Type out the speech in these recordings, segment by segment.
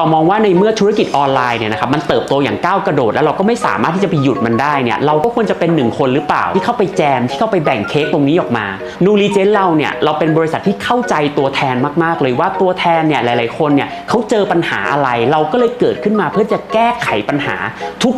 เรามองว่าในเมื่อธุรกิจออนไลน์เนี่ยนะครับมันเติบโตอย่างก้าวกระโดด แล้วเราก็ไม่สามารถที่จะไปหยุดมันได้เนี่ยเราก็ควรจะเป็นหนึ่งคนหรือเปล่า ที่เข้าไปแจมที่เข้าไปแบ่งเค้กตรงนี้ออกมานูรีเจนเราเนี่ยเราเป็นบริษัทที่เข้าใจตัวแทนมากๆ เลยว่าตัวแทนเนี่ยหลาย ๆ คนเนี่ยเขาเจอปัญหาอะไร เราก็เลยเกิดขึ้นมาเพื่อจะแก้ไขปัญหา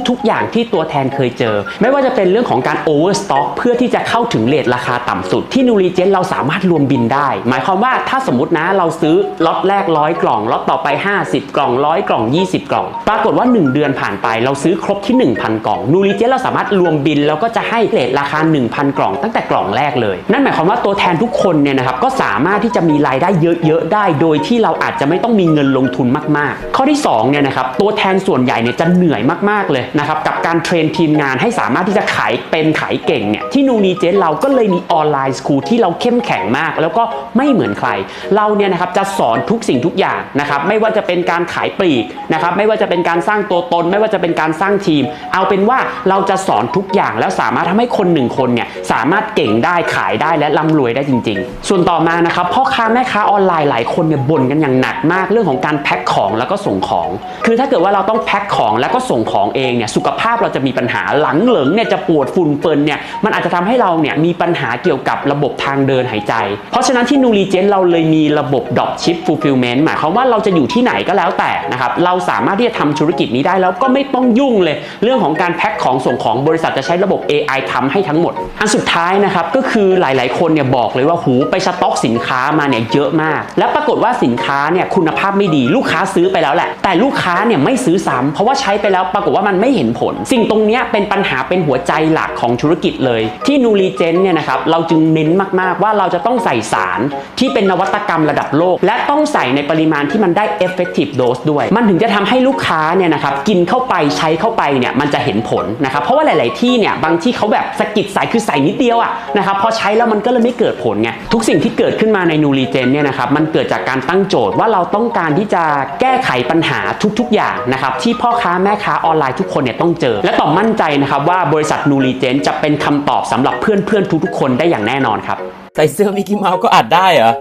ทุกๆ อย่างที่ตัวแทนเคยเจอ ไม่ว่าจะเป็นเรื่องของการโอเวอร์สต็อกเพื่อที่จะเข้าถึงเลทราคาต่ำสุด ที่นูรีเจนเราสามารถรวมบินได้ หมายความว่าถ้าสมมตินะเราซื้อล็อตแรกร้อยกล่องล็อตต่อไป 50 กล่องร้อยกล่อง 20 กล่อง ปรากฏว่า 1 เดือนผ่านไป เราซื้อครบที่ 1,000 กล่อง นูรีเจเราสามารถรวมบิน แล้วก็จะให้เลทราคา 1,000 กล่องตั้งแต่กล่องแรกเลย นั่นหมายความว่าตัวแทนทุกคนเนี่ยนะครับก็สามารถที่จะมีรายได้เยอะๆได้ โดยที่เราอาจจะไม่ต้องมีเงินลงทุนมากๆ ข้อที่2เนี่ยนะครับตัวแทนส่วนใหญ่เนี่ยจะเหนื่อยมากๆเลยนะครับกับการเทรนทีมงานให้สามารถที่จะขายเป็นขายเก่งเนี่ยที่นูรีเจเราก็เลยมีออนไลน์สคูลที่เราเข้มแข็งมาก แล้วก็ไม่เหมือนใคร เราเนี่ยนะครับจะสอนทุกสิ่งทุกอย่างนะครับไม่ว่าจะเป็นการขายปลีกนะครับไม่ว่าจะเป็นการสร้างตัวตน ไม่ว่าจะเป็นการสร้างทีม เอาเป็นว่าเราจะสอนทุกอย่างแล้วสามารถทำให้คนหนึ่งคนเนี่ยสามารถเก่งได้ขายได้และร่ำรวยได้จริง ๆ ส่วนต่อมานะครับพ่อค้าแม่ค้าออนไลน์หลายคนเนี่ยบ่นกันอย่างหนักมากเรื่องของการแพ็คของแล้วก็ส่งของ คือถ้าเกิดว่าเราต้องแพ็คของแล้วก็ส่งของเองเนี่ยสุขภาพเราจะมีปัญหาหลังเหลิงเนี่ยจะปวดฝุ่นเฟินเนี่ยมันอาจจะทำให้เราเนี่ยมีปัญหาเกี่ยวกับระบบทางเดินหายใจ เพราะฉะนั้นที่นูรีเจนเราเลยมีระบบ Drop Ship Fulfillment หมายความว่าเราจะอยู่ที่ไหนก็แล้วแต่นะครับเราสามารถที่จะทำธุรกิจนี้ได้แล้วก็ไม่ต้องยุ่งเลย เรื่องของการแพ็คของส่งของบริษัทจะใช้ระบบ AI ทำให้ทั้งหมด อันสุดท้ายนะครับก็คือหลาย ๆ คนเนี่ยบอกเลยว่าหูไปสต็อกสินค้ามาเนี่ยเยอะมาก แล้วปรากฏว่าสินค้าเนี่ยคุณภาพไม่ดีลูกค้าซื้อไปแล้วแหละ แต่ลูกค้าเนี่ยไม่ซื้อซ้ำเพราะว่าใช้ไปแล้วปรากฏว่ามันไม่เห็นผล สิ่งตรงนี้เป็นปัญหาเป็นหัวใจหลักของธุรกิจเลย ที่นูรีเจนเนี่ยนะครับเราจึงเน้นมากๆว่าเราจะต้องใส่สารที่เป็นนวัตกรรมระดับโลก และต้องใส่ในปริมาณที่มันได้ effective dose ด้วย มันถึงจะทำให้ลูกค้าเนี่ยนะครับกินเข้าไปใช้เข้าไปเนี่ยมันจะเห็นผลนะครับเพราะว่าหลาย ๆ ที่เนี่ยบางที่เขาแบบสกิดใส่คือใส่นิดเดียวอะนะครับพอใช้แล้วมันก็เลยไม่เกิดผลไงทุกสิ่งที่เกิดขึ้นมาในนูรีเจนเนี่ยนะครับมันเกิดจากการตั้งโจทย์ว่าเราต้องการที่จะแก้ไขปัญหาทุก ๆ อย่างนะครับที่พ่อค้าแม่ค้าออนไลน์ทุกคนเนี่ยต้องเจอ และต่อมั่นใจนะครับว่าบริษัทนูรีเจนจะเป็นคำตอบสำหรับเพื่อน ๆ ทุก ๆ คนได้อย่างแน่นอนครับใส่เสื้อมิกกี้เมาส์ก็อัดได้เหรอ